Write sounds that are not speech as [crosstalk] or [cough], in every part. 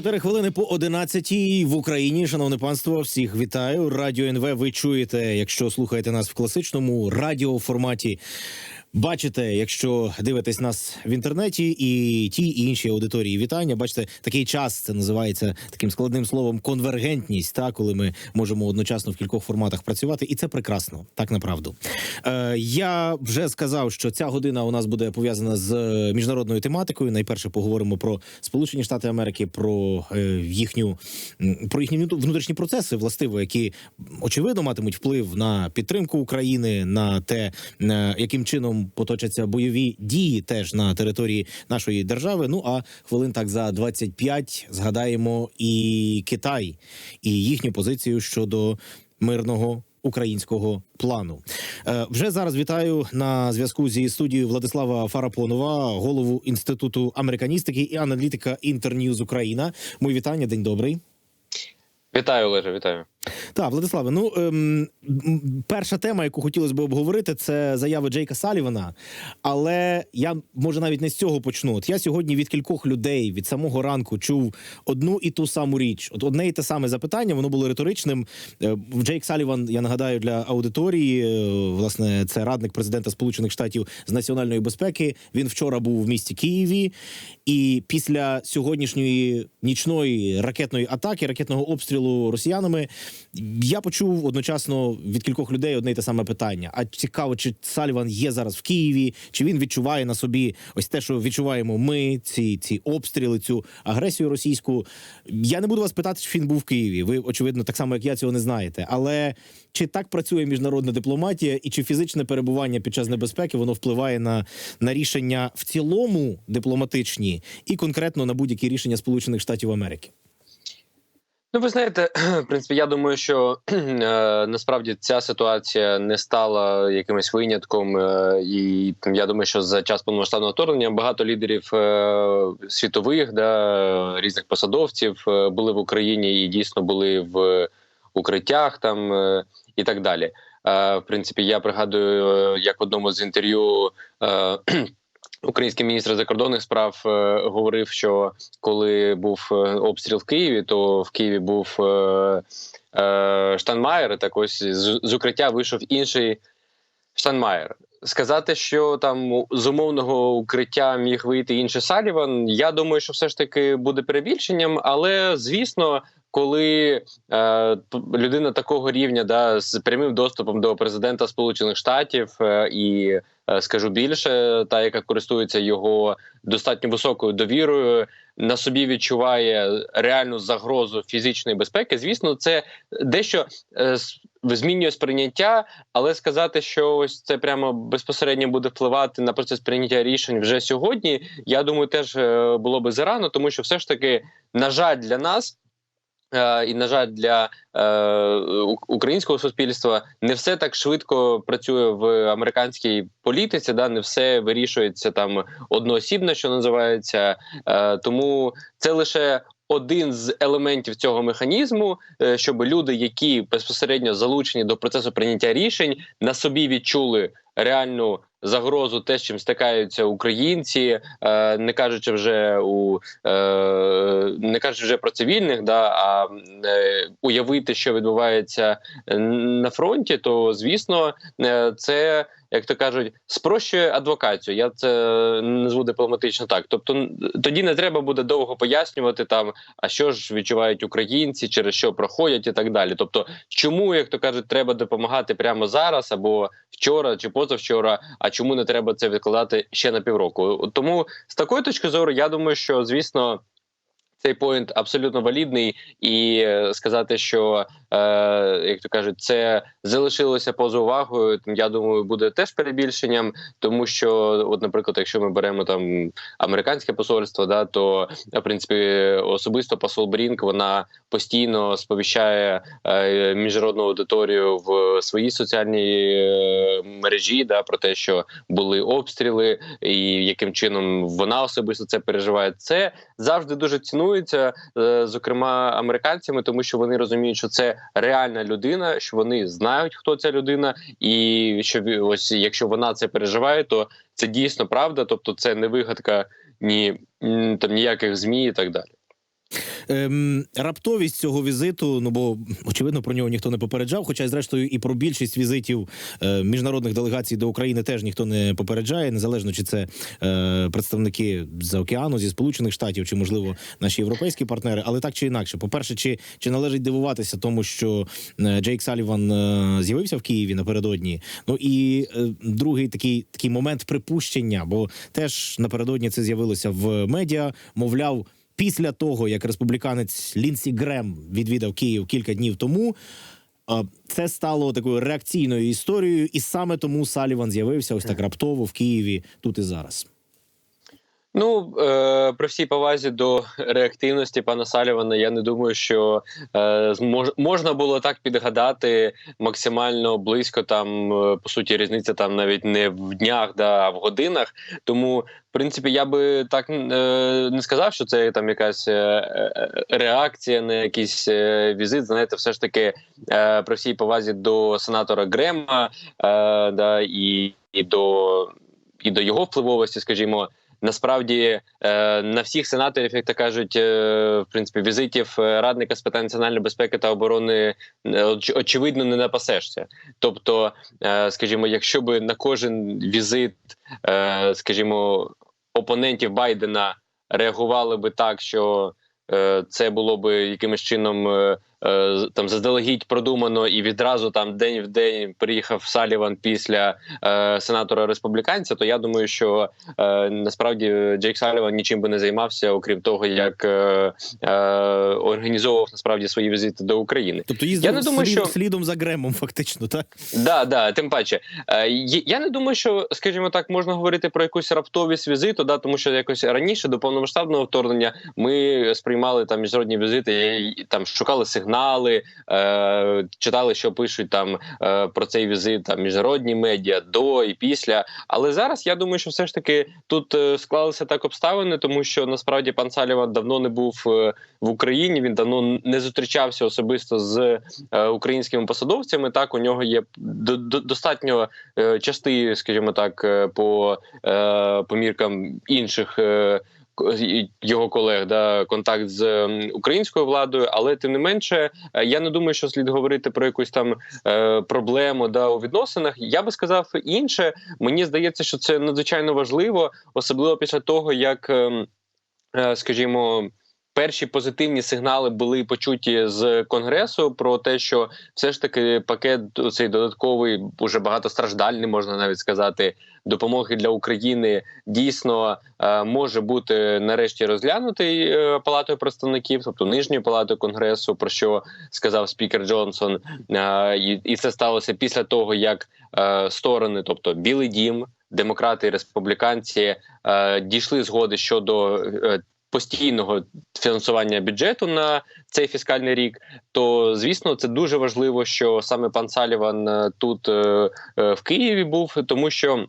Чотири хвилини по 11 в Україні. Шановне панство, всіх вітаю. Радіо НВ. Ви чуєте, якщо слухаєте нас в класичному радіоформаті. Бачите, якщо дивитесь нас в інтернеті, і ті і інші аудиторії вітання. Бачите, такий час це називається таким складним словом конвергентність. Та коли ми можемо одночасно в кількох форматах працювати, і це прекрасно, так направду. Е, я вже сказав, що ця година у нас буде пов'язана з е, міжнародною тематикою. Найперше поговоримо про Сполучені Штати Америки, про е, їхню про їхні внутрішні процеси, властиво, які очевидно матимуть вплив на підтримку України, на те, е, яким чином поточаться бойові дії теж на території нашої держави. Ну а хвилин так за 25 згадаємо і Китай, і їхню позицію щодо мирного. Українського плану е, вже зараз вітаю на зв'язку зі студією Владислава Фарапонова, голову інституту американістики і аналітика Інтерньюз Україна. Мої вітання, день добрий. Вітаю, Олеже, вітаю. Так, Владиславе, ну ем, перша тема, яку хотілося б обговорити, це заяви Джейка Салівана. Але я може навіть не з цього почну. От я сьогодні від кількох людей від самого ранку чув одну і ту саму річ. От одне і те саме запитання, воно було риторичним. Е, Джейк Саліван, я нагадаю для аудиторії. е, Власне, це радник президента Сполучених Штатів з національної безпеки. Він вчора був в місті Києві, і після сьогоднішньої нічної ракетної атаки, ракетного обстрілу росіянами, я почув одночасно від кількох людей одне й те саме питання. А цікаво, чи Саліван є зараз в Києві, чи він відчуває на собі ось те, що відчуваємо ми, ці, ці обстріли, цю агресію російську. Я не буду вас питати, чи він був в Києві. Ви очевидно, так само як я цього не знаєте. Але чи так працює міжнародна дипломатія, і чи фізичне перебування під час небезпеки воно впливає на, на рішення в цілому дипломатичні і конкретно на будь-які рішення Сполучених Штатів Америки? Ну, ви знаєте, [clears throat] в принципі, я думаю, що [clears throat] е, насправді ця ситуація не стала якимось винятком, е, і я думаю, що за час повномасштабного вторгнення багато лідерів е, світових да різних посадовців е, були в Україні і дійсно були в укриттях там е, і так далі. Е, в принципі, я пригадую, як в одному з інтерв'ю. [clears throat] Український міністр закордонних справ е, говорив, що коли був е, обстріл в Києві, то в Києві був е, Штанмаєр. Так ось з, укриття вийшов інший Штанмаєр. Сказати, що там з умовного укриття міг вийти інший Саліван, я думаю, що все ж таки буде перебільшенням, але звісно. Коли е, людина такого рівня, да, з прямим доступом до президента Сполучених Штатів е, і скажу більше, та яка користується його достатньо високою довірою, на собі відчуває реальну загрозу фізичної безпеки. Звісно, це дещо е, змінює сприйняття, але сказати, що ось це прямо безпосередньо буде впливати на процес прийняття рішень вже сьогодні. Я думаю, теж е, було би зарано, тому що все ж таки, на жаль, для нас. Е, І на жаль, для е, українського суспільства не все так швидко працює в американській політиці. Да, не все вирішується там одноосібно, що називається. Е, тому це лише один з елементів цього механізму, е, щоб люди, які безпосередньо залучені до процесу прийняття рішень, на собі відчули реальну загрозу, те, з чим стикаються українці, е, не кажучи вже у е, не кажучи вже про цивільних, да а уявити, що відбувається на фронті, то звісно, це як то кажуть, спрощує адвокацію. Я це назву дипломатично так. Тобто, тоді не треба буде довго пояснювати там, а що ж відчувають українці, через що проходять і так далі. Тобто, чому, як то кажуть, треба допомагати прямо зараз або вчора чи позавчора, а чому не треба це відкладати ще на півроку? Тому з такої точки зору, я думаю, що звісно. Цей поінт абсолютно валідний, і е, сказати, що е, як то кажуть, це залишилося поза увагою. Я думаю, буде теж перебільшенням, тому що, от, наприклад, якщо ми беремо там американське посольство, да то в принципі особисто посол Брінк вона постійно сповіщає е, міжнародну аудиторію в своїй соціальній е, мережі, да про те, що були обстріли, і яким чином вона особисто це переживає. Це завжди дуже цінується, е, зокрема американцями, тому що вони розуміють, що це реальна людина, що вони знають, хто ця людина, і що ось якщо вона це переживає, то це дійсно правда, тобто це не вигадка ні там ніяких змі і так далі. Ем, раптовість цього візиту. Ну бо очевидно про нього ніхто не попереджав. Хоча, зрештою, і про більшість візитів е, міжнародних делегацій до України теж ніхто не попереджає, незалежно чи це е, представники з океану, зі сполучених штатів, чи можливо наші європейські партнери. Але так чи інакше, по перше, чи, чи належить дивуватися тому, що е, Джейк Саліван е, з'явився в Києві напередодні. Ну і е, другий такий такий момент припущення, бо теж напередодні це з'явилося в медіа. Мовляв, після того як республіканець Лінсі Грем відвідав Київ кілька днів тому. Це стало такою реакційною історією, і саме тому Саліван з'явився ось так раптово в Києві тут і зараз. Ну е, при всій повазі до реактивності пана Салівана, я не думаю, що е, можна було так підгадати максимально близько. Там е, по суті різниця там навіть не в днях, да, а в годинах. Тому, в принципі, я би так е, не сказав, що це там якась е, е, реакція на якийсь е, візит. Знаєте, все ж таки е, при всій повазі до сенатора Грема е, да, і, і до і до його впливовості, скажімо. Насправді е, на всіх сенаторів, як то кажуть, е, в принципі, візитів е, радника з питань національної безпеки та оборони оч- очевидно не напасешся. Тобто, скажімо, якщо би на кожен візит, скажімо, опонентів Байдена реагували би так, що це було би якимось чином там заздалегідь продумано, і відразу там день в день приїхав Саліван після е, сенатора республіканця, то я думаю, що е, насправді Джейк Саліван нічим би не займався, окрім того, як е, е, організовував насправді свої візити до України. Тобто їздив Я не думаю, слід- що- слідом за Гремом, фактично, так Да, да, тим паче. Е, я не думаю, що, скажімо так, можна говорити про якусь раптовість візиту, да, тому що якось раніше до повномасштабного вторгнення ми сприймали там міжнародні візити, і, там шукали сигнали, е, читали, що пишуть там е, про цей візит там міжнародні медіа до і після. Але зараз я думаю, що все ж таки тут е, склалися так обставини, тому що насправді пан Саліван давно не був е, в Україні. Він давно не зустрічався особисто з е, українськими посадовцями. Так у нього є до, до, достатньо е, частий, скажімо так, е, по, е, по міркам інших. Е, його колег да контакт з українською владою, але тим не менше, е, я не думаю, що слід говорити про якусь там е, проблему да у відносинах. Я би сказав інше. Мені здається, що це надзвичайно важливо, особливо після того, як, ем, е, скажімо. Перші позитивні сигнали були почуті з конгресу про те, що все ж таки пакет цей додатковий, уже багатостраждальний, можна навіть сказати, допомоги для України дійсно е, може бути нарешті розглянутий е, палатою представників, тобто нижньою палатою конгресу, про що сказав спікер Джонсон. Е, і, це сталося після того, як сторони, тобто Білий Дім, демократи і республіканці, е, дійшли згоди щодо. Е, Постійного фінансування бюджету на цей фіскальний рік, то звісно, це дуже важливо, що саме пан Саліван е, тут е, е, в Києві був, тому що.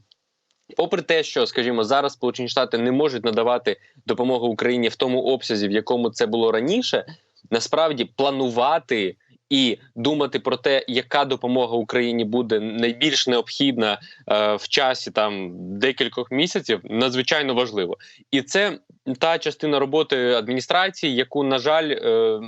Попри те, що скажімо, зараз Сполучені Штати не можуть надавати допомогу Україні в тому обсязі, в якому це було раніше, насправді планувати і думати про те, яка допомога Україні буде найбільш необхідна е, в часі там декількох місяців, надзвичайно важливо, і це та частина роботи адміністрації, яку на жаль. Е,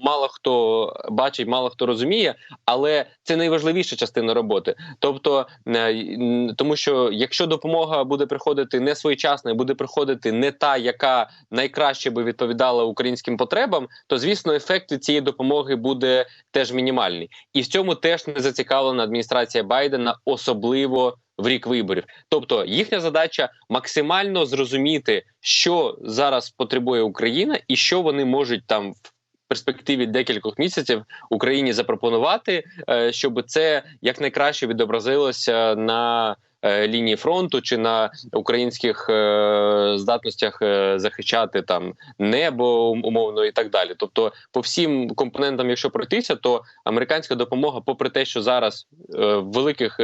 Мало хто бачить, мало хто розуміє, але це найважливіша частина роботи. Тобто, е, тому що якщо допомога буде приходити не своєчасно, буде приходити не та, яка найкраще би відповідала українським потребам, то звісно, ефект від цієї допомоги буде теж мінімальний, і в цьому теж не зацікавлена адміністрація Байдена, особливо в рік виборів. Тобто їхня задача максимально зрозуміти, що зараз потребує Україна, і що вони можуть там перспективі декількох місяців Україні запропонувати, е, щоб це якнайкраще відобразилося на е, лінії фронту чи на українських е, здатностях захищати там небо умовно і так далі. Тобто, по всім компонентам, якщо пройтися, то американська допомога, попри те, що зараз великих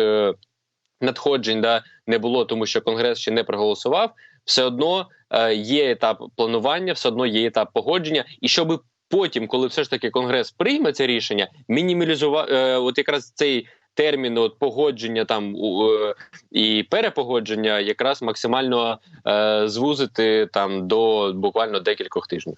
надходжень да не було, тому що конгрес ще не проголосував. Все одно е, є етап планування, все одно є етап погодження, і щоб потім, коли все ж таки конгрес прийме це рішення, мінімалізувати е, от якраз цей термін от погодження там е, і перепогодження, якраз максимально е, звузити там до буквально декількох тижнів.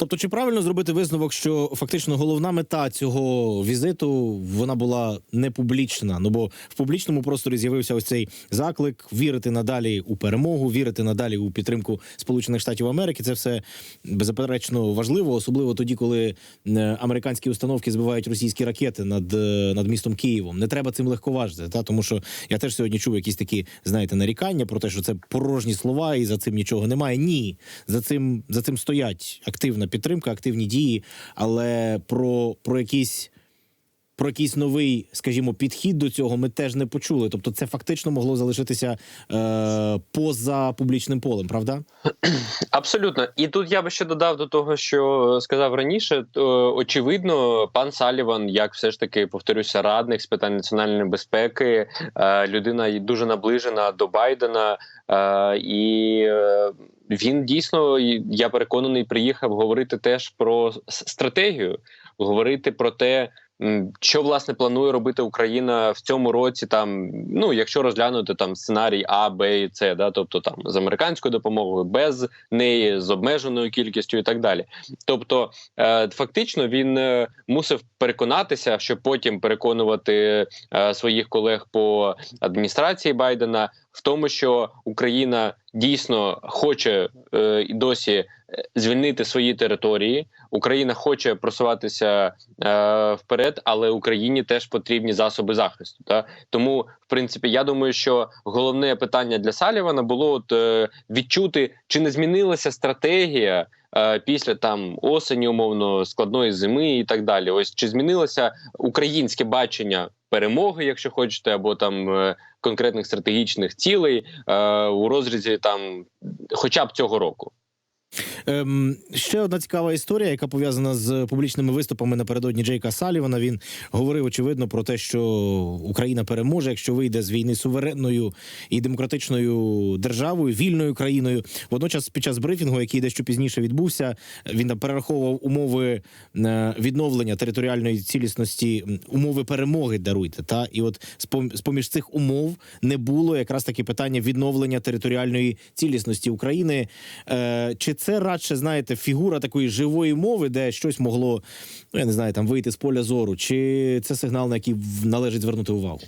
Тобто, чи правильно зробити висновок, що фактично головна мета цього візиту вона була не публічна? Ну бо в публічному просторі з'явився ось цей заклик вірити надалі у перемогу, вірити надалі у підтримку Сполучених Штатів Америки. Це все беззаперечно важливо, особливо тоді, коли е, американські установки збивають російські ракети над, е, над містом Києвом. Не треба цим легковажити. Та тому, що я теж сьогодні чув якісь такі, знаєте, нарікання про те, що це порожні слова, і за цим нічого немає. Ні, за цим за цим стоять активна підтримка, активні дії, але про, про якісь. Про якийсь новий, скажімо, підхід до цього ми теж не почули. Тобто, це фактично могло залишитися е, поза публічним полем, правда? [clears throat] Абсолютно, і тут я би ще додав до того, що сказав раніше. То очевидно, пан Саліван, як все ж таки повторюся, радник з питань національної безпеки, е, людина дуже наближена до Байдена, е, і е, він дійсно, я переконаний, приїхав говорити теж про стратегію, говорити про те. Що власне планує робити Україна в цьому році? Там ну, якщо розглянути там сценарій А, Б і С, да, тобто там з американською допомогою, без неї, з обмеженою кількістю і так далі. Тобто, е, фактично, він е, мусив переконатися, щоб потім переконувати е, своїх колег по адміністрації Байдена в тому, що Україна дійсно хоче е, і досі е, звільнити свої території. Україна хоче просуватися е, вперед, але Україні теж потрібні засоби захисту. Та тому, в принципі, я думаю, що головне питання для Салівана було от, е, відчути, чи не змінилася стратегія. Е, Після там осені, умовно складної зими і так далі, ось чи змінилося українське бачення перемоги, якщо хочете, або там е, конкретних стратегічних цілей е, у розрізі там, хоча б цього року. Ем, ще одна цікава історія, яка пов'язана з публічними виступами напередодні Джейка Салівана. Він говорив очевидно про те, що Україна переможе, якщо вийде з війни суверенною і демократичною державою, вільною країною. Водночас, під час брифінгу, який дещо пізніше відбувся, він там перераховував умови е, відновлення територіальної цілісності, умови перемоги. Даруйте та і от з поміж цих умов не було якраз таки питання відновлення територіальної цілісності України. Е, чи це радше знаєте фігура такої живої мови, де щось могло, ну я не знаю, там вийти з поля зору, чи це сигнал, на який належить звернути увагу?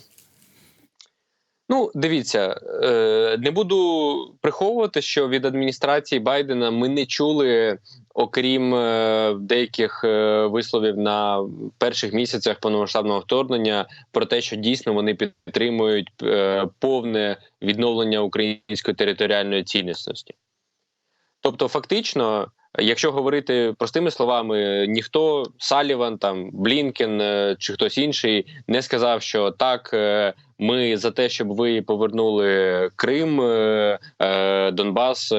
Ну, дивіться, е, не буду приховувати, що від адміністрації Байдена ми не чули, окрім е, деяких е, висловів на перших місяцях повномасштабного вторгнення, про те, що дійсно вони підтримують повне відновлення української територіальної цілісності. Тобто, фактично, якщо говорити простими словами, ніхто Саліван, там Блінкен е, чи хтось інший не сказав, що так. е, Ми за те, щоб ви повернули Крим, е, Донбас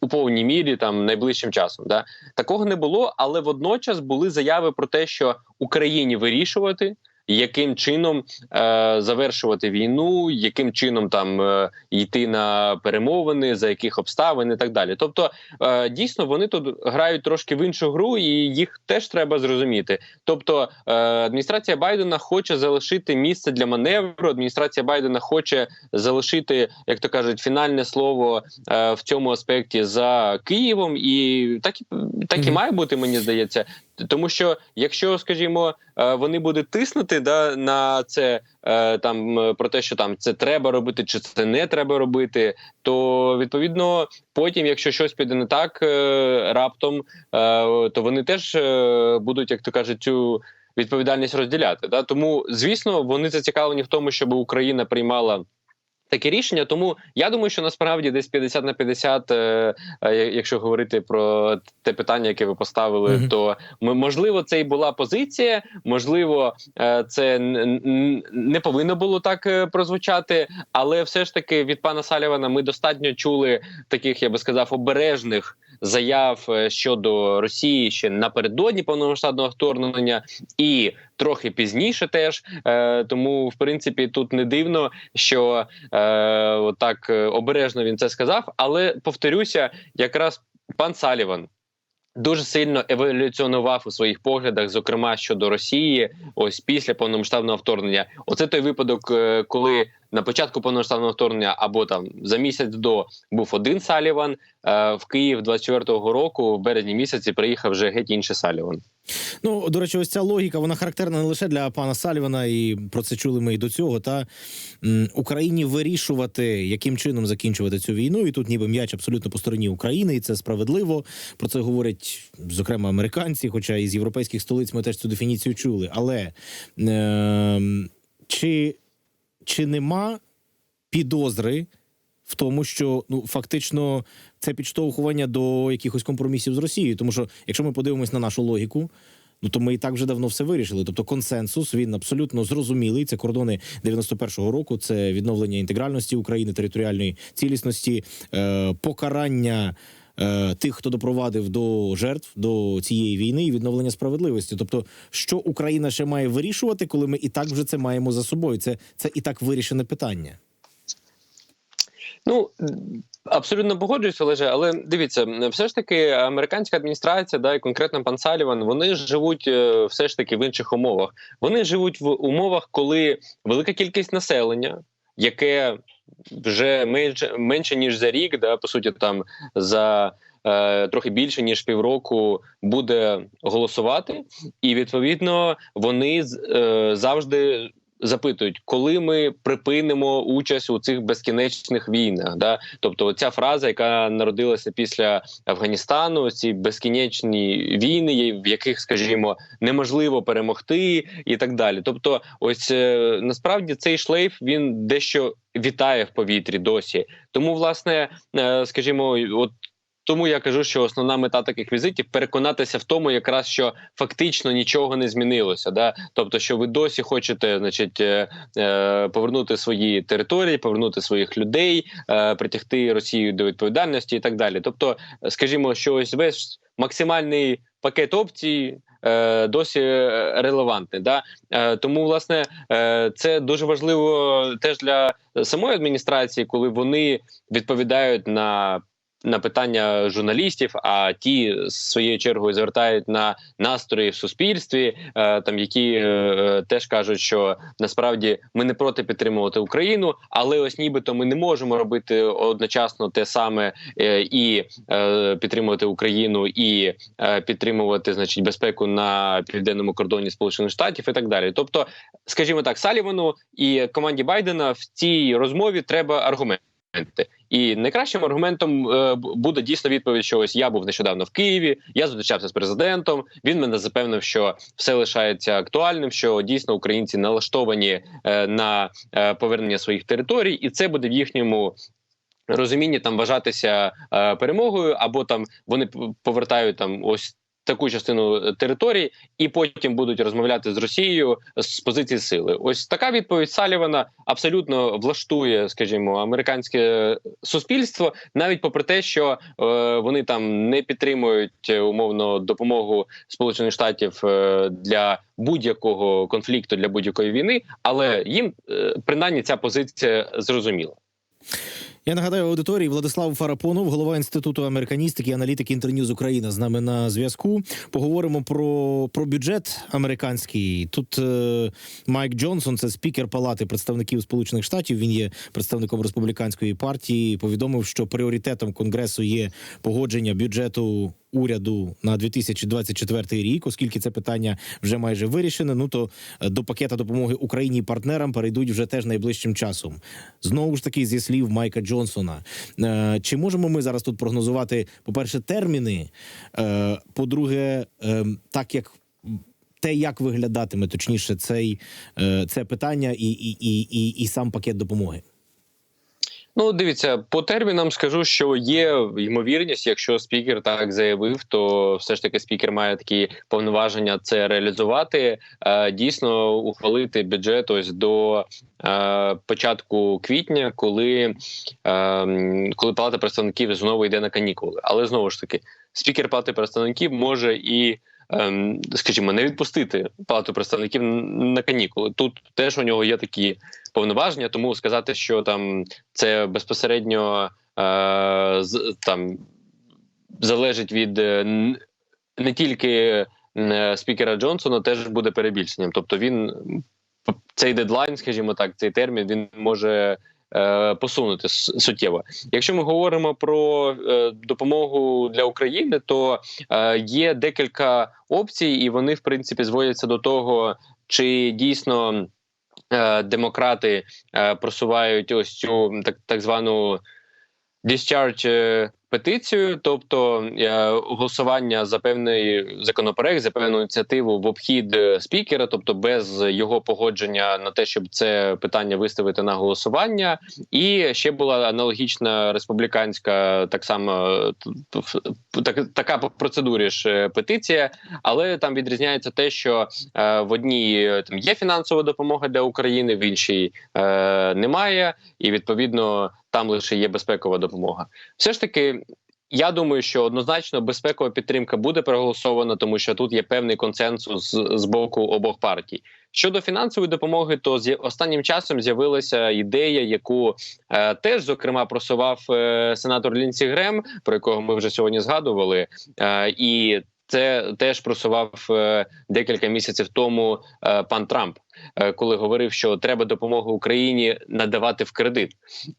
у повній мірі там найближчим часом. Да? Такого не було, але водночас були заяви про те, що Україні вирішувати, яким чином е, завершувати війну, яким чином там е, йти на перемовини, за яких обставин і так далі. Тобто, е, дійсно, вони тут грають трошки в іншу гру, і їх теж треба зрозуміти. Тобто, е, адміністрація Байдена хоче залишити місце для маневру. Адміністрація Байдена хоче залишити, як то кажуть, фінальне слово е, в цьому аспекті за Києвом, і так і так і має бути, мені здається. Тому що якщо, скажімо, вони будуть тиснути да, на це е, там е, про те, що там це треба робити, чи це не треба робити, то відповідно потім, якщо щось піде не так е, раптом, е, то вони теж е, будуть, як то кажуть, цю відповідальність розділяти. Да? Тому, звісно, вони зацікавлені в тому, щоб Україна приймала. Таке рішення, тому я думаю, що насправді десь 50 на 50, е, е, якщо говорити про те питання, яке ви поставили, Мгм. то ми можливо це і була позиція, можливо, е, це не повинно було так прозвучати, але все ж таки від пана Салівана ми достатньо чули таких, я би сказав, обережних заяв щодо Росії ще напередодні повномасштабного вторгнення і трохи пізніше теж. Е, тому, в принципі, тут не дивно, що е, так обережно він це сказав. Але повторюся, якраз пан Саліван. Дуже сильно еволюціонував у своїх поглядах, зокрема щодо Росії, ось після повномасштабного вторгнення. Оце той випадок, е, коли на початку повномасштабного вторгнення або там за місяць до був один Саліван. Е, в Київ 24-го року, в березні місяці, приїхав вже геть інший Саліван. Ну, до речі, ось ця логіка, вона характерна не лише для пана Салівана, і про це чули ми і до цього. Та Україні вирішувати, яким чином закінчувати цю війну. І тут ніби м'яч абсолютно по стороні України, і це справедливо. Про це говорять зокрема американці, хоча із європейських столиць ми теж цю дефініцію чули. Але е, чи, чи нема підозри? В тому, що ну фактично це підштовхування до якихось компромісів з Росією, тому що якщо ми подивимось на нашу логіку, ну то ми і так вже давно все вирішили. Тобто консенсус він абсолютно зрозумілий. Це кордони 91-го року, це відновлення інтегральності України, територіальної цілісності, е, покарання. е, Тих, хто допровадив до жертв до цієї війни і відновлення справедливості, тобто, що Україна ще має вирішувати, коли ми і так вже це маємо за собою. Це це і так вирішене питання. Ну абсолютно погоджуюсь, Олеже, але дивіться, все ж таки, американська адміністрація, да, і конкретно пан Саліван, вони живуть е, все ж таки в інших умовах. Вони живуть в умовах, коли велика кількість населення, яке вже менше менше ніж за рік, да, по суті, там за. е, Трохи більше ніж півроку буде голосувати, і відповідно вони е, завжди запитують, коли ми припинимо участь у цих безкінечних війнах. Да? Тобто, ця фраза, яка народилася після Афганістану, ці безкінечні війни, в яких, скажімо, неможливо перемогти, і так далі. Тобто, ось е, насправді цей шлейф він дещо вітає в повітрі досі. Тому, власне, е, скажімо, от. Тому я кажу, що основна мета таких візитів переконатися в тому, якраз що фактично нічого не змінилося. Да? Тобто, що ви досі хочете, значить, е, е, повернути свої території, повернути своїх людей, е, притягти Росію до відповідальності і так далі. Тобто, скажімо, що ось весь максимальний пакет опцій. Досі е, релевантний, да тому власне це дуже важливо теж для самої адміністрації, коли вони відповідають на на питання журналістів, а ті своєю чергою звертають на настрої в суспільстві, е, там які е, теж кажуть, що насправді ми не проти підтримувати Україну, але ось нібито ми не можемо робити одночасно те саме е, і підтримувати Україну, і підтримувати значить безпеку на південному кордоні Сполучених Штатів і так далі. Тобто, скажімо так, Салівану і команді Байдена в цій розмові треба аргумент. І найкращим аргументом е, буде дійсно відповідь, що ось я був нещодавно в Києві, я зустрічався з президентом. Він мене запевнив, що все лишається актуальним, що дійсно українці налаштовані е, на е, повернення своїх територій, і це буде в їхньому. Розумінні там вважатися е, перемогою, або там вони повертають там ось таку частину е, території, і потім будуть розмовляти з Росією з позиції сили. Ось така відповідь Салівана абсолютно влаштує, скажімо, американське суспільство, навіть попри те, що е, вони там не підтримують е, умовно допомогу Сполучених Штатів е, для будь-якого конфлікту, для будь-якої війни, але їм е, принаймні ця позиція зрозуміла. Я нагадаю аудиторії Владислав Фарапонов, голова інституту американістики і аналітики Інтерньюз Україна з нами на зв'язку. Поговоримо про, про бюджет американський. Тут е, Майк Джонсон, це спікер Палати представників Сполучених Штатів. Він є представником республіканської партії. Повідомив, що пріоритетом конгресу є погодження бюджету. Уряду на 2024 рік, оскільки це питання вже майже вирішене. Ну то е, до пакета допомоги Україні і партнерам перейдуть вже теж найближчим часом. Знову ж таки, зі слів Майка Джонсона, Е, чи можемо ми зараз тут прогнозувати, по-перше, терміни? Е, По-друге, так як те, як виглядатиме точніше цей це питання, і, і, і, і, і сам пакет допомоги. Ну, дивіться, по термінам скажу, що є ймовірність, якщо спікер так заявив, то все ж таки спікер має такі повноваження це реалізувати. Е, дійсно, ухвалити бюджет ось до е, початку квітня, коли, е, коли Палата представників знову йде на канікули. Але знову ж таки, спікер Палати представників може і. Скажімо, не відпустити палату представників на канікули. Тут теж у нього є такі повноваження, тому сказати, що там це безпосередньо е, з, там залежить від е, не тільки е, спікера Джонсона, теж буде перебільшенням. Тобто він цей дедлайн, скажімо так, цей термін він може е, посунути суттєво. Якщо ми говоримо про е, допомогу для України, то е, є декілька опцій, і вони в принципі зводяться до того, чи дійсно демократи е, просувають ось цю так, так звану discharge е, петицію, тобто е, голосування за певний законопроект, за певну ініціативу в обхід е, спікера, тобто без його погодження на те, щоб це питання виставити на голосування. І ще була аналогічна республіканська, так само е, так, така по процедурі ж петиція, але там відрізняється те, що в одній там є фінансова допомога для України, в іншій немає, і відповідно там лише є безпекова допомога. Все ж таки. Я думаю, що однозначно безпекова підтримка буде проголосована, тому що тут є певний консенсус з, з боку обох партій. Щодо фінансової допомоги, то з останнім часом з'явилася ідея, яку е, теж зокрема просував е, сенатор Лінсі Грем, про якого ми вже сьогодні згадували, е, і це теж просував е, декілька місяців тому е, пан Трамп, е, коли говорив, що треба допомогу Україні надавати в кредит.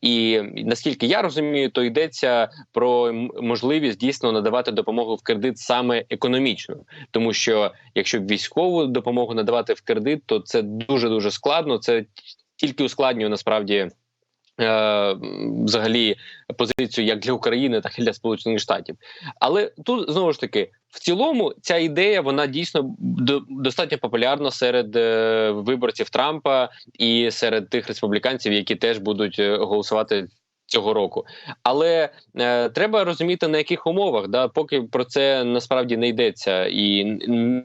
І наскільки я розумію, то йдеться про можливість дійсно надавати допомогу в кредит саме економічно, тому що якщо військову допомогу надавати в кредит, то це дуже дуже складно. Це тільки ускладнює насправді. Е, Взагалі, позицію як для України, так і для Сполучених Штатів, але тут знову ж таки в цілому ця ідея вона дійсно до- достатньо популярна серед е, виборців Трампа і серед тих республіканців, які теж будуть е, голосувати цього року. Але е, треба розуміти на яких умовах, да, поки про це насправді не йдеться, і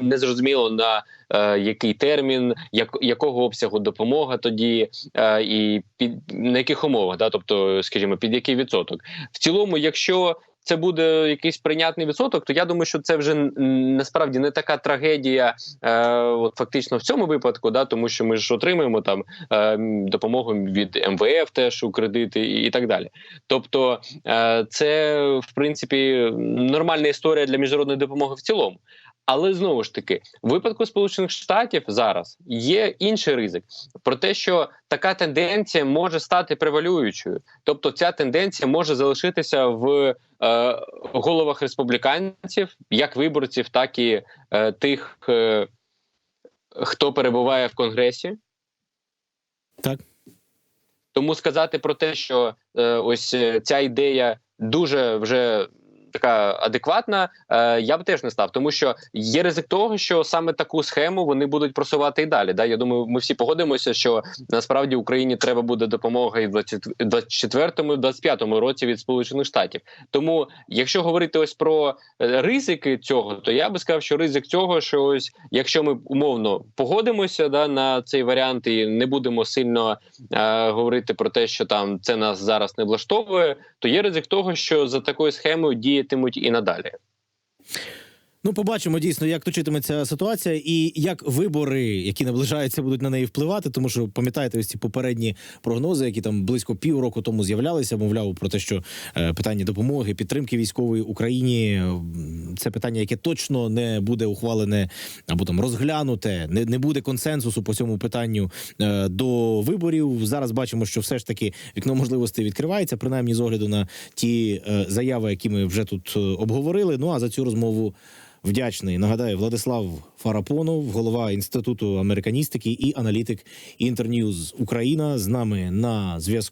не зрозуміло на е, який термін, як, якого обсягу допомога тоді, е, і під на яких умовах, да, тобто, скажімо, під який відсоток. В цілому, якщо це буде якийсь прийнятний відсоток, то я думаю, що це вже насправді не така трагедія, е, от фактично в цьому випадку, да, тому що ми ж отримуємо там е, допомогу від МВФ теж у кредити і, і так далі. Тобто, е, це в принципі нормальна історія для міжнародної допомоги в цілому. Але знову ж таки, в випадку Сполучених Штатів зараз є інший ризик про те, що така тенденція може стати превалюючою, тобто ця тенденція може залишитися в е, головах республіканців, як виборців, так і е, тих, е, хто перебуває в конгресі. Так. Тому сказати про те, що е, ось е, ця ідея дуже вже така адекватна, е, я б теж не став, тому що є ризик того, що саме таку схему вони будуть просувати і далі. Да? Я думаю, ми всі погодимося, що насправді Україні треба буде допомога і в 24-му, і 25-му році від Сполучених Штатів. Тому, якщо говорити ось про е, ризики цього, то я би сказав, що ризик цього, що ось якщо ми умовно погодимося да, на цей варіант і не будемо сильно е, говорити про те, що там це нас зараз не влаштовує, то є ризик того, що за такою схемою діятимуть і надалі. Ну, побачимо дійсно, як точитиметься ситуація, і як вибори, які наближаються, будуть на неї впливати. Тому що пам'ятаєте, ось ці попередні прогнози, які там близько півроку тому з'являлися, мовляв про те, що е, питання допомоги, підтримки військової Україні це питання, яке точно не буде ухвалене або там розглянуте, не, не буде консенсусу по цьому питанню е, до виборів. Зараз бачимо, що все ж таки вікно можливостей відкривається, принаймні з огляду на ті е, заяви, які ми вже тут обговорили. Ну а за цю розмову вдячний. Нагадаю, Владислав Фарапонов, голова інституту американістики і аналітик Інтерньюз Україна з нами на зв'язку.